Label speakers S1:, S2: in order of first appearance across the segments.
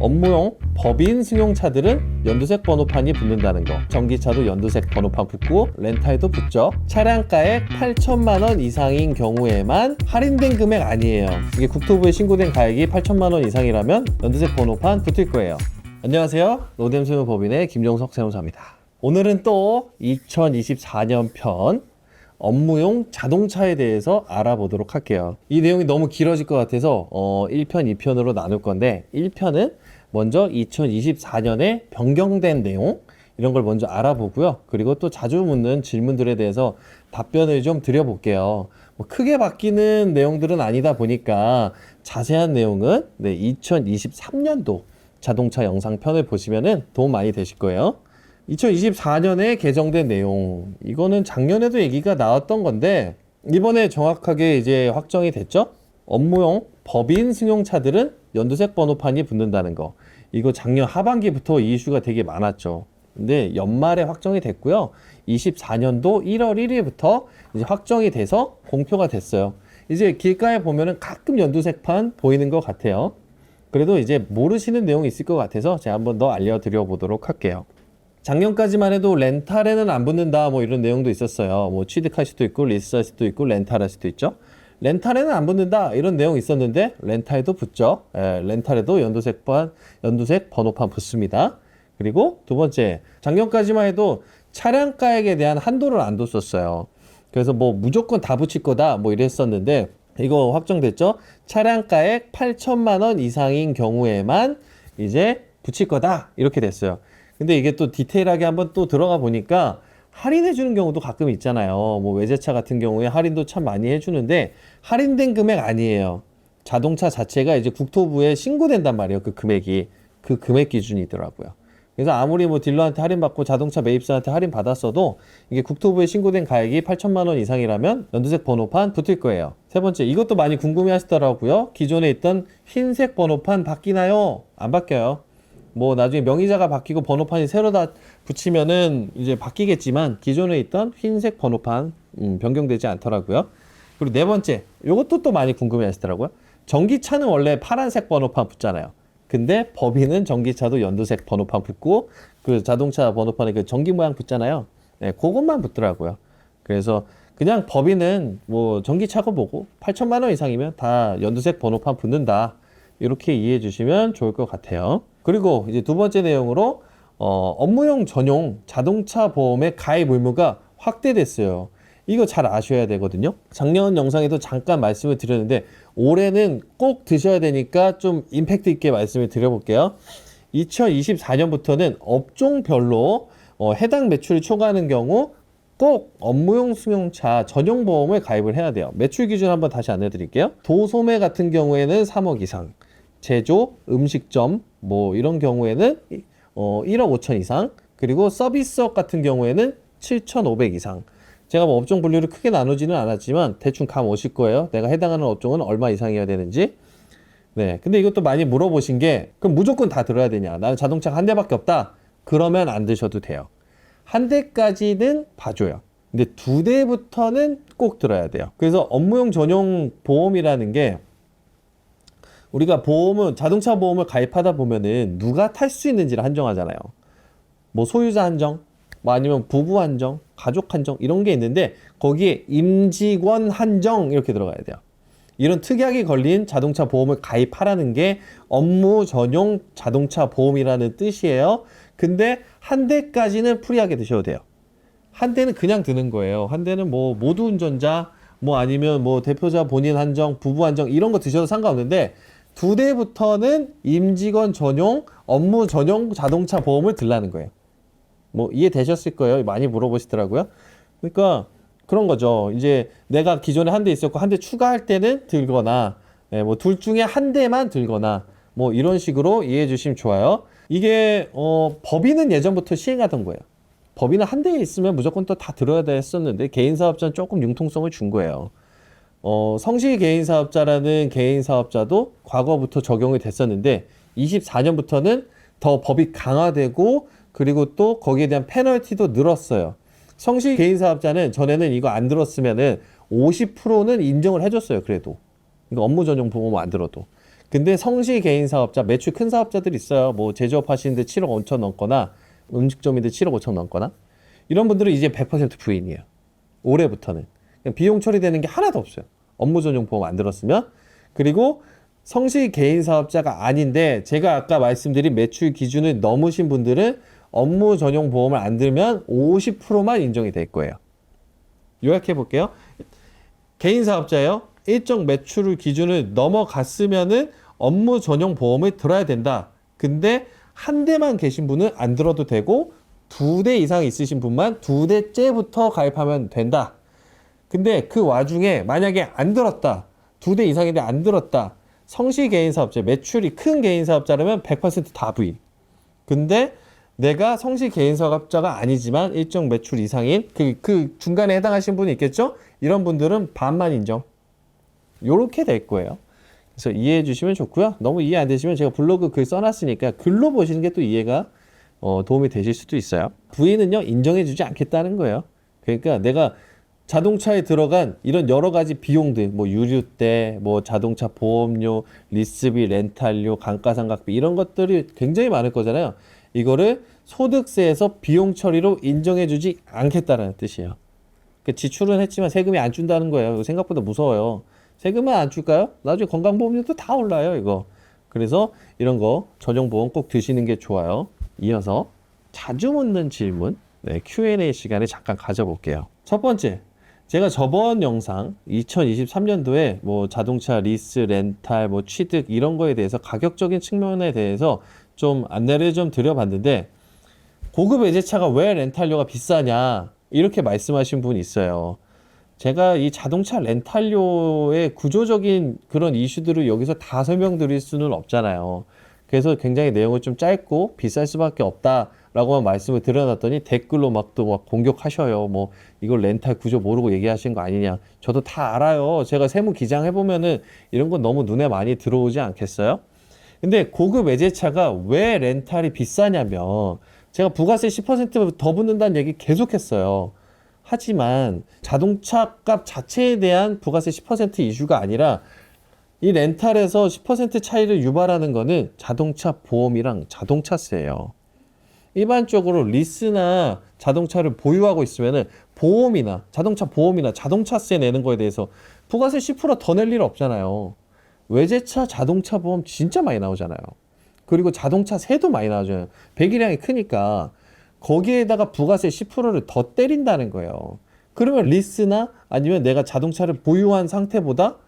S1: 업무용 법인 승용차들은 연두색 번호판이 붙는다는 거. 전기차도 연두색 번호판 붙고 렌탈도 붙죠. 차량가액 8천만 원 이상인 경우에만 할인된 금액 아니에요. 이게 국토부에 신고된 가액이 8천만 원 이상이라면 연두색 번호판 붙을 거예요. 안녕하세요. 로뎀 세무법인의 김종석 세무사입니다. 오늘은 또 2024년 편 업무용 자동차에 대해서 알아보도록 할게요. 이 내용이 너무 길어질 것 같아서 어, 1편, 2편으로 나눌 건데 1편은 먼저 2024년에 변경된 내용 이런 걸 먼저 알아보고요. 그리고 또 자주 묻는 질문들에 대해서 답변을 좀 드려볼게요. 뭐 크게 바뀌는 내용들은 아니다 보니까 자세한 내용은 네, 2023년도 자동차 영상편을 보시면은 도움 많이 되실 거예요. 2024년에 개정된 내용 이거는 작년에도 얘기가 나왔던 건데 이번에 정확하게 이제 확정이 됐죠. 업무용 법인 승용차들은 연두색 번호판이 붙는다는 거. 이거 작년 하반기부터 이 이슈가 되게 많았죠. 근데 연말에 확정이 됐고요. 24년도 1월 1일부터 이제 확정이 돼서 공표가 됐어요. 이제 길가에 보면은 가끔 연두색판 보이는 것 같아요. 그래도 이제 모르시는 내용이 있을 것 같아서 제가 한번 더 알려드려 보도록 할게요. 작년까지만 해도 렌탈에는 안 붙는다 뭐 이런 내용도 있었어요. 뭐 취득할 수도 있고 리스할 수도 있고 렌탈할 수도 있죠. 렌탈에는 안 붙는다 이런 내용 있었는데 렌탈에도 붙죠. 예, 렌탈에도 연두색 판 연두색 번호판 붙습니다. 그리고 두 번째 작년까지만 해도 차량가액에 대한 한도를 안 뒀었어요. 그래서 뭐 무조건 다 붙일 거다 뭐 이랬었는데 이거 확정됐죠. 차량가액 8천만 원 이상인 경우에만 이제 붙일 거다 이렇게 됐어요. 근데 이게 또 디테일하게 한번 또 들어가 보니까 할인해 주는 경우도 가끔 있잖아요. 뭐 외제차 같은 경우에 할인도 참 많이 해주는데 할인된 금액 아니에요. 자동차 자체가 이제 국토부에 신고된단 말이에요. 그 금액이 그 금액 기준이더라고요. 그래서 아무리 뭐 딜러한테 할인 받고 자동차 매입사한테 할인 받았어도 이게 국토부에 신고된 가액이 8천만 원 이상이라면 연두색 번호판 붙을 거예요. 세 번째 이것도 많이 궁금해 하시더라고요. 기존에 있던 흰색 번호판 바뀌나요? 안 바뀌어요. 뭐 나중에 명의자가 바뀌고 번호판이 새로 다 붙이면은 이제 바뀌겠지만 기존에 있던 흰색 번호판 음, 변경되지 않더라고요. 그리고 네 번째, 이것도 또 많이 궁금해 하시더라고요. 전기차는 원래 파란색 번호판 붙잖아요. 근데 법인은 전기차도 연두색 번호판 붙고 그 자동차 번호판에 그 전기 모양 붙잖아요. 네, 그것만 붙더라고요. 그래서 그냥 법인은 뭐 전기차고 뭐고 8천만 원 이상이면 다 연두색 번호판 붙는다. 이렇게 이해해 주시면 좋을 것 같아요. 그리고 이제 두 번째 내용으로 어, 업무용 전용 자동차 보험의 가입 의무가 확대됐어요. 이거 잘 아셔야 되거든요. 작년 영상에도 잠깐 말씀을 드렸는데 올해는 꼭 드셔야 되니까 좀 임팩트 있게 말씀을 드려볼게요. 2024년부터는 업종별로 어, 해당 매출이 초과하는 경우 꼭 업무용 승용차 전용 보험을 가입을 해야 돼요. 매출 기준 한번 다시 안내 드릴게요. 도소매 같은 경우에는 3억 이상, 제조, 음식점 뭐 이런 경우에는 어, 1억 5천 이상, 그리고 서비스업 같은 경우에는 7,500 이상. 제가 뭐 업종 분류를 크게 나누지는 않았지만 대충 감 오실 거예요. 내가 해당하는 업종은 얼마 이상이어야 되는지. 네. 근데 이것도 많이 물어보신 게 그럼 무조건 다 들어야 되냐? 나는 자동차가 한 대밖에 없다. 그러면 안 드셔도 돼요. 한 대까지는 봐줘요. 근데 두 대부터는 꼭 들어야 돼요. 그래서 업무용 전용 보험이라는 게 우리가 보험은 자동차 보험을 가입하다 보면은 누가 탈 수 있는지를 한정하잖아요. 뭐 소유자 한정, 뭐 아니면 부부 한정, 가족 한정 이런 게 있는데 거기에 임직원 한정 이렇게 들어가야 돼요. 이런 특약이 걸린 자동차 보험을 가입하라는 게 업무 전용 자동차 보험이라는 뜻이에요. 근데 한 대까지는 프리하게 드셔도 돼요. 한 대는 그냥 드는 거예요. 한 대는 뭐 모두 운전자, 뭐 아니면 뭐 대표자 본인 한정, 부부 한정 이런 거 드셔도 상관없는데 두 대부터는 임직원 전용 업무 전용 자동차 보험을 들라는 거예요. 뭐 이해되셨을 거예요. 많이 물어보시더라고요. 그러니까 그런 거죠. 이제 내가 기존에 한 대 있었고 한 대 추가할 때는 들거나 예, 뭐둘 중에 한 대만 들거나 뭐 이런 식으로 이해해 주시면 좋아요. 이게 어 법인은 예전부터 시행하던 거예요. 법인은 한 대에 있으면 무조건 또 다 들어야 돼 했었는데 개인 사업자는 조금 융통성을 준 거예요. 어, 성실 개인 사업자라는 개인 사업자도 과거부터 적용이 됐었는데 24년부터는 더 법이 강화되고 그리고 또 거기에 대한 페널티도 늘었어요. 성실 개인 사업자는 전에는 이거 안 들었으면은 50%는 인정을 해줬어요. 그래도 이거 업무 전용 보험 안 들어도. 근데 성시 개인 사업자, 매출 큰 사업자들 있어요. 뭐 제조업 하시는데 7억 5천 넘거나 음식점인데 7억 5천 넘거나 이런 분들은 이제 100% 부인이에요. 올해부터는 비용 처리되는 게 하나도 없어요. 업무 전용 보험 안 들었으면 그리고 성시 개인 사업자가 아닌데 제가 아까 말씀드린 매출 기준을 넘으신 분들은 업무 전용 보험을 안 들면 50%만 인정이 될 거예요. 요약해 볼게요. 개인 사업자예요. 일정 매출 기준을 넘어갔으면은 업무 전용 보험을 들어야 된다. 근데 한 대만 계신 분은 안 들어도 되고 두 대 이상 있으신 분만 두 대째부터 가입하면 된다. 근데 그 와중에 만약에 안 들었다. 두 대 이상인데 안 들었다. 성시 개인 사업자, 매출이 큰 개인 사업자라면 100%다 부인. 근데 내가 성시 개인 사업자가 아니지만 일정 매출 이상인 그, 그 중간에 해당하신 분이 있겠죠? 이런 분들은 반만 인정. 요렇게 될 거예요. 그래서 이해해 주시면 좋고요. 너무 이해 안 되시면 제가 블로그 글 써놨으니까 글로 보시는 게 또 이해가 어, 도움이 되실 수도 있어요. 부인은요 인정해 주지 않겠다는 거예요. 그러니까 내가 자동차에 들어간 이런 여러 가지 비용들, 뭐 유류세, 뭐 자동차 보험료, 리스비, 렌탈료, 감가상각비 이런 것들이 굉장히 많을 거잖아요. 이거를 소득세에서 비용 처리로 인정해주지 않겠다라는 뜻이에요. 그 지출은 했지만 세금이 안 준다는 거예요. 생각보다 무서워요. 세금만 안 줄까요? 나중에 건강보험료도 다 올라요, 이거. 그래서 이런 거 전용보험 꼭 드시는 게 좋아요. 이어서 자주 묻는 질문, 네, Q&A 시간을 잠깐 가져볼게요. 첫 번째, 제가 저번 영상 2023년도에 뭐 자동차 리스, 렌탈, 뭐 취득 이런 거에 대해서 가격적인 측면에 대해서 좀 안내를 좀 드려봤는데 고급 외제차가 왜 렌탈료가 비싸냐 이렇게 말씀하신 분이 있어요. 제가 이 자동차 렌탈료의 구조적인 그런 이슈들을 여기서 다 설명드릴 수는 없잖아요. 그래서 굉장히 내용을 좀 짧고 비쌀 수밖에 없다 라고만 말씀을 드려놨더니 댓글로 막또막 공격하셔요. 뭐 이걸 렌탈 구조 모르고 얘기하신 거 아니냐. 저도 다 알아요. 제가 세무 기장 해보면은 이런 건 너무 눈에 많이 들어오지 않겠어요? 근데 고급 외제차가 왜 렌탈이 비싸냐면 제가 부가세 10%더 붙는다는 얘기 계속했어요. 하지만 자동차 값 자체에 대한 부가세 10% 이슈가 아니라 이 렌탈에서 10% 차이를 유발하는 거는 자동차 보험이랑 자동차세예요. 일반적으로 리스나 자동차를 보유하고 있으면은 보험이나 자동차 보험이나 자동차세 내는 거에 대해서 부가세 10%더 낼 일 없잖아요. 외제차 자동차 보험 진짜 많이 나오잖아요. 그리고 자동차 세도 많이 나오잖아요. 배기량이 크니까 거기에다가 부가세 10%를 더 때린다는 거예요. 그러면 리스나 아니면 내가 자동차를 보유한 상태보다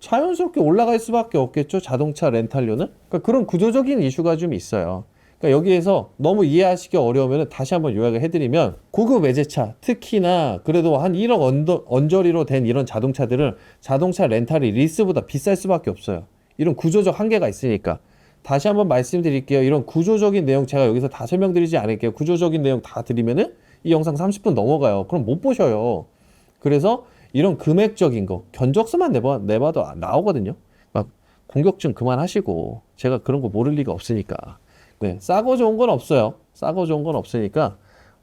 S1: 자연스럽게 올라갈 수밖에 없겠죠. 자동차 렌탈료는. 그러니까 그런 구조적인 이슈가 좀 있어요. 그러니까 여기에서 너무 이해하시기 어려우면 다시 한번 요약을 해드리면 고급 외제차 특히나 그래도 한 1억 언더, 언저리로 된 이런 자동차들은 자동차 렌탈이 리스보다 비쌀 수밖에 없어요. 이런 구조적 한계가 있으니까. 다시 한번 말씀드릴게요. 이런 구조적인 내용 제가 여기서 다 설명드리지 않을게요. 구조적인 내용 다 드리면은 이 영상 30분 넘어가요. 그럼 못 보셔요. 그래서 이런 금액적인 거 견적서만 내봐, 내봐도 나오거든요. 막 공격증 그만하시고 제가 그런 거 모를 리가 없으니까. 네, 싸고 좋은 건 없어요. 싸고 좋은 건 없으니까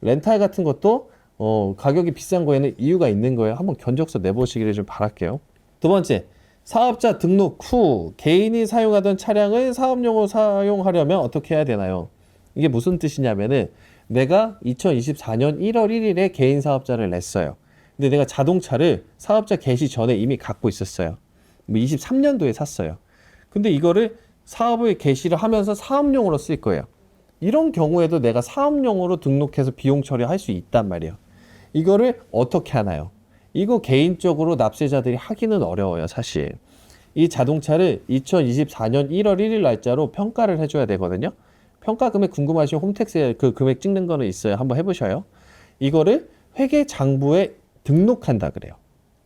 S1: 렌탈 같은 것도 어, 가격이 비싼 거에는 이유가 있는 거예요. 한번 견적서 내보시기를 좀 바랄게요. 두 번째, 사업자 등록 후 개인이 사용하던 차량을 사업용으로 사용하려면 어떻게 해야 되나요? 이게 무슨 뜻이냐면은 내가 2024년 1월 1일에 개인 사업자를 냈어요. 근데 내가 자동차를 사업자 개시 전에 이미 갖고 있었어요. 뭐 23년도에 샀어요. 근데 이거를 사업을 개시를 하면서 사업용으로 쓸 거예요. 이런 경우에도 내가 사업용으로 등록해서 비용 처리할 수 있단 말이에요. 이거를 어떻게 하나요? 이거 개인적으로 납세자들이 하기는 어려워요, 사실. 이 자동차를 2024년 1월 1일 날짜로 평가를 해줘야 되거든요. 평가 금액 궁금하시면 홈택스에 그 금액 찍는 거는 있어요. 한번 해보셔요. 이거를 회계 장부에 등록한다 그래요.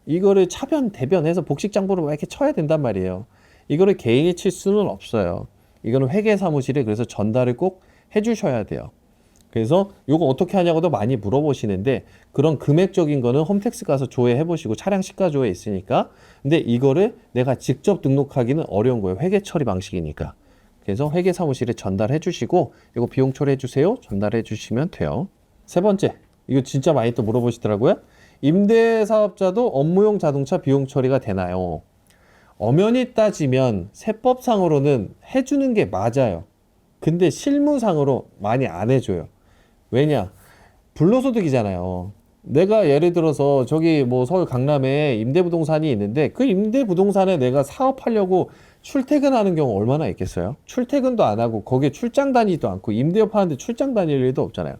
S1: 이거를 차변 대변해서 복식 장부로 막 이렇게 쳐야 된단 말이에요. 이거를 개인이 칠 수는 없어요. 이거는 회계 사무실에 그래서 전달을 꼭 해주셔야 돼요. 그래서 이거 어떻게 하냐고도 많이 물어보시는데 그런 금액적인 거는 홈택스 가서 조회해 보시고 차량 시가 조회 있으니까 근데 이거를 내가 직접 등록하기는 어려운 거예요. 회계 처리 방식이니까. 그래서 회계 사무실에 전달해 주시고 이거 비용 처리해 주세요. 전달해 주시면 돼요. 세 번째. 이거 진짜 많이 또 물어보시더라고요. 임대 사업자도 업무용 자동차 비용 처리가 되나요? 엄연히 따지면 세법상으로는 해주는 게 맞아요. 근데 실무상으로 많이 안 해줘요. 왜냐? 불로소득이잖아요. 내가 예를 들어서 저기 뭐 서울 강남에 임대부동산이 있는데 그 임대부동산에 내가 사업하려고 출퇴근하는 경우 얼마나 있겠어요? 출퇴근도 안 하고 거기에 출장 다니지도 않고 임대업 하는데 출장 다닐 일도 없잖아요.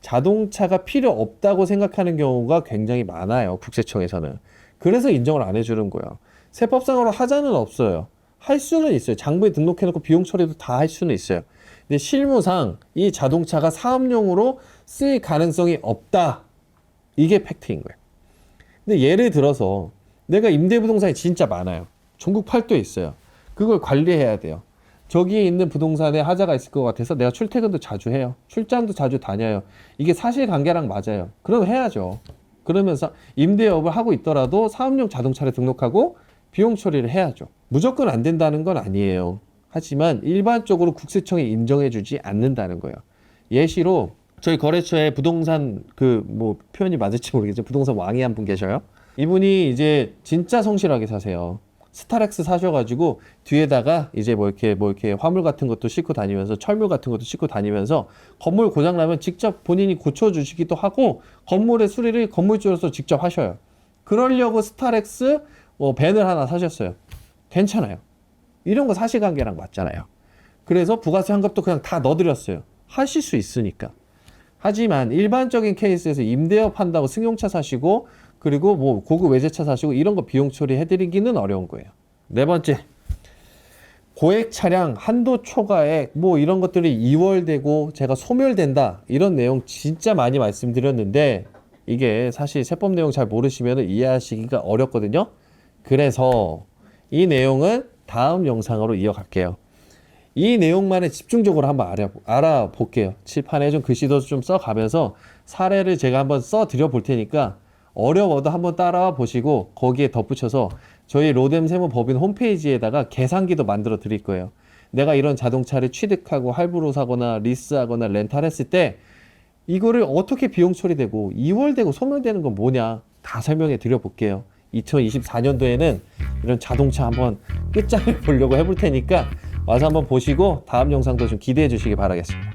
S1: 자동차가 필요 없다고 생각하는 경우가 굉장히 많아요. 국세청에서는. 그래서 인정을 안 해주는 거예요. 세법상으로 하자는 없어요. 할 수는 있어요. 장부에 등록해놓고 비용 처리도 다 할 수는 있어요. 근데 실무상 이 자동차가 사업용으로 쓰일 가능성이 없다. 이게 팩트인 거예요. 근데 예를 들어서 내가 임대부동산이 진짜 많아요. 전국 팔도에 있어요. 그걸 관리해야 돼요. 저기에 있는 부동산에 하자가 있을 것 같아서 내가 출퇴근도 자주 해요. 출장도 자주 다녀요. 이게 사실관계랑 맞아요. 그럼 해야죠. 그러면서 임대업을 하고 있더라도 사업용 자동차를 등록하고 비용 처리를 해야죠. 무조건 안 된다는 건 아니에요. 하지만 일반적으로 국세청이 인정해주지 않는다는 거예요. 예시로 저희 거래처에 부동산 그 뭐 표현이 맞을지 모르겠지만 부동산 왕이 한 분 계셔요. 이분이 이제 진짜 성실하게 사세요. 스타렉스 사셔가지고 뒤에다가 이제 뭐 이렇게 뭐 이렇게 화물 같은 것도 싣고 다니면서 철물 같은 것도 싣고 다니면서 건물 고장 나면 직접 본인이 고쳐주시기도 하고 건물의 수리를 건물주로서 직접 하셔요. 그러려고 스타렉스 뭐 밴을 하나 사셨어요. 괜찮아요. 이런 거 사실관계랑 맞잖아요. 그래서 부가세 환급도 그냥 다 넣어드렸어요. 하실 수 있으니까. 하지만 일반적인 케이스에서 임대업 한다고 승용차 사시고 그리고 뭐 고급 외제차 사시고 이런 거 비용 처리해드리기는 어려운 거예요. 네 번째. 고액 차량 한도 초과액 뭐 이런 것들이 2월되고 제가 소멸된다 이런 내용 진짜 많이 말씀드렸는데 이게 사실 세법 내용 잘 모르시면 이해하시기가 어렵거든요. 그래서 이 내용은 다음 영상으로 이어갈게요. 이 내용만을 집중적으로 한번 알아, 알아 볼게요. 칠판에 좀 글씨도 좀 써가면서 사례를 제가 한번 써드려 볼 테니까 어려워도 한번 따라와 보시고 거기에 덧붙여서 저희 로뎀 세무 법인 홈페이지에다가 계산기도 만들어 드릴 거예요. 내가 이런 자동차를 취득하고 할부로 사거나 리스하거나 렌탈했을 때 이거를 어떻게 비용 처리되고 2월 되고 소멸되는 건 뭐냐 다 설명해 드려 볼게요. 2024년도에는 이런 자동차 한번 끝장을 보려고 해볼 테니까 와서 한번 보시고 다음 영상도 좀 기대해 주시기 바라겠습니다.